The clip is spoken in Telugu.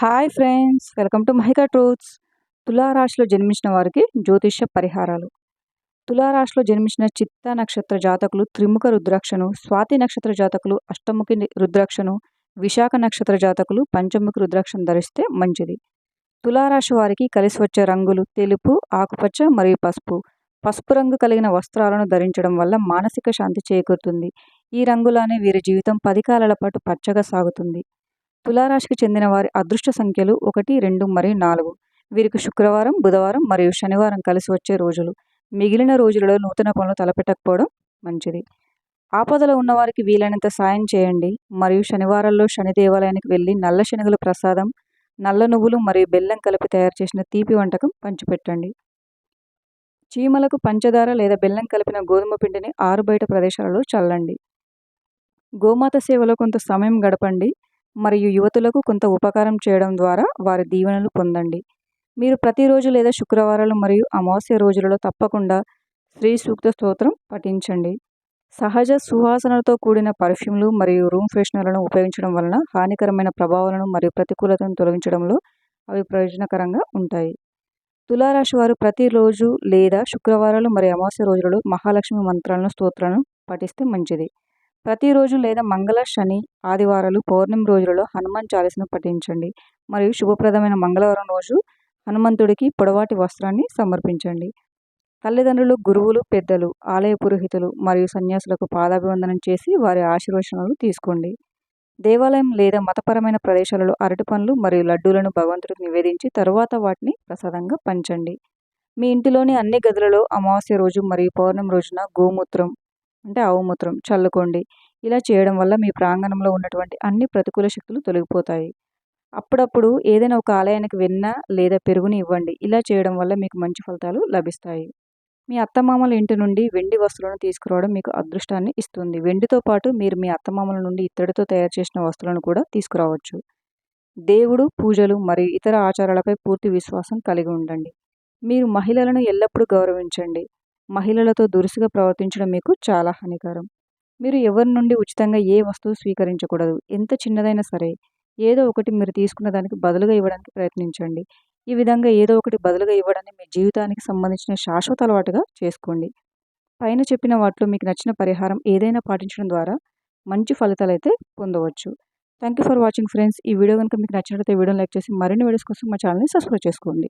Hi friends welcome to Mahika truths. తులారాశిలో జన్మించిన వారికి జ్యోతిష్య పరిహారాలు. తులారాశిలో జన్మించిన చిత్త నక్షత్ర జాతకులు త్రిముఖ రుద్రాక్షను స్వాతి నక్షత్ర జాతకులు అష్టముఖి రుద్రాక్షను విశాఖ నక్షత్ర జాతకులు పంచముఖి రుద్రాక్షను ధరిస్తే మంచిది. తులారాశి వారికి కలిసి వచ్చే రంగులు తెలుపు ఆకుపచ్చ మరియు పసుపు. పసుపు రంగు కలిగిన వస్త్రాలను ధరించడం వల్ల మానసిక శాంతి చేకూరుతుంది. ఈ రంగులానే వీరి జీవితం పది కాలాల పాటు పచ్చగా సాగుతుంది. తులారాశికి చెందిన వారి అదృష్ట సంఖ్యలు ఒకటి రెండు మరియు నాలుగు. వీరికి శుక్రవారం బుధవారం మరియు శనివారం కలిసి వచ్చే రోజులు. మిగిలిన రోజులలో నూతన పనులు తలపెట్టకపోవడం మంచిది. ఆపదలో ఉన్నవారికి వీలైనంత సాయం చేయండి. మరియు శనివారాల్లో శని దేవాలయానికి వెళ్ళి నల్ల శనగలు ప్రసాదం నల్ల నువ్వులు మరియు బెల్లం కలిపి తయారు చేసిన తీపి వంటకం పంచిపెట్టండి. చీమలకు పంచదార లేదా బెల్లం కలిపిన గోధుమ పిండిని ఆరు బయట ప్రదేశాలలో చల్లండి. గోమాత సేవలో కొంత సమయం గడపండి. మరియు యువతులకు కొంత ఉపకారం చేయడం ద్వారా వారి దీవెనలు పొందండి. మీరు ప్రతిరోజు లేదా శుక్రవారాలు మరియు అమావాస్య రోజులలో తప్పకుండా శ్రీ సూక్త స్తోత్రం పఠించండి. సహజ సువాసనలతో కూడిన పర్ఫ్యూమ్లు మరియు రూమ్ ఫ్రెషనర్లను ఉపయోగించడం వలన హానికరమైన ప్రభావాలను మరియు ప్రతికూలతను తొలగించడంలో అవి ప్రయోజనకరంగా ఉంటాయి. తులారాశి వారు ప్రతిరోజు లేదా శుక్రవారాలు మరియు అమావాస్య రోజులలో మహాలక్ష్మి మంత్రాలను స్తోత్రాలను పఠిస్తే మంచిది. ప్రతిరోజు లేదా మంగళ శని ఆదివారాలు పౌర్ణమి రోజులలో హనుమాన్ చాలీసను పఠించండి. మరియు శుభప్రదమైన మంగళవారం రోజు హనుమంతుడికి పొడవాటి వస్త్రాన్ని సమర్పించండి. తల్లిదండ్రులు గురువులు పెద్దలు ఆలయ పురోహితులు మరియు సన్యాసులకు పాదాభివందనం చేసి వారి ఆశీర్వచనాలు తీసుకోండి. దేవాలయం లేదా మతపరమైన ప్రదేశాలలో అరటి పండ్లు మరియు లడ్డూలను భగవంతుడికి నివేదించి తరువాత వాటిని ప్రసాదంగా పంచండి. మీ ఇంటిలోని అన్ని గదులలో అమావాస్య రోజు మరియు పౌర్ణమి రోజున గోమూత్రం అంటే ఆవుమూత్రం చల్లుకోండి. ఇలా చేయడం వల్ల మీ ప్రాంగణంలో ఉన్నటువంటి అన్ని ప్రతికూల శక్తులు తొలగిపోతాయి. అప్పుడప్పుడు ఏదైనా ఒక ఆలయానికి వెన్న లేదా పెరుగుని ఇవ్వండి. ఇలా చేయడం వల్ల మీకు మంచి ఫలితాలు లభిస్తాయి. మీ అత్తమామల ఇంటి నుండి వెండి వస్తువులను తీసుకురావడం మీకు అదృష్టాన్ని ఇస్తుంది. వెండితో పాటు మీరు మీ అత్తమామల నుండి ఇత్తడితో తయారు చేసిన వస్తువులను కూడా తీసుకురావచ్చు. దేవుడు పూజలు మరియు ఇతర ఆచారాలపై పూర్తి విశ్వాసం కలిగి ఉండండి. మీరు మహిళలను ఎల్లప్పుడూ గౌరవించండి. మహిళలతో దురుసుగా ప్రవర్తించడం మీకు చాలా హానికరం. మీరు ఎవరి నుండి ఉచితంగా ఏ వస్తువు స్వీకరించకూడదు ఎంత చిన్నదైనా సరే ఏదో ఒకటి మీరు తీసుకున్న దానికి బదులుగా ఇవ్వడానికి ప్రయత్నించండి. ఈ విధంగా ఏదో ఒకటి బదులుగా ఇవ్వడాన్ని మీ జీవితానికి సంబంధించిన శాశ్వత అలవాటుగా చేసుకోండి. పైన చెప్పిన వాటిలో మీకు నచ్చిన పరిహారం ఏదైనా పాటించడం ద్వారా మంచి ఫలితాలు అయితే పొందవచ్చు. Thank you for watching friends. ఈ వీడియో కనుక మీకు నచ్చినట్లయితే వీడియోని లైక్ చేసి మరిన్ని వీడియోస్ కోసం మా ఛానల్ని సబ్స్క్రైబ్ చేసుకోండి.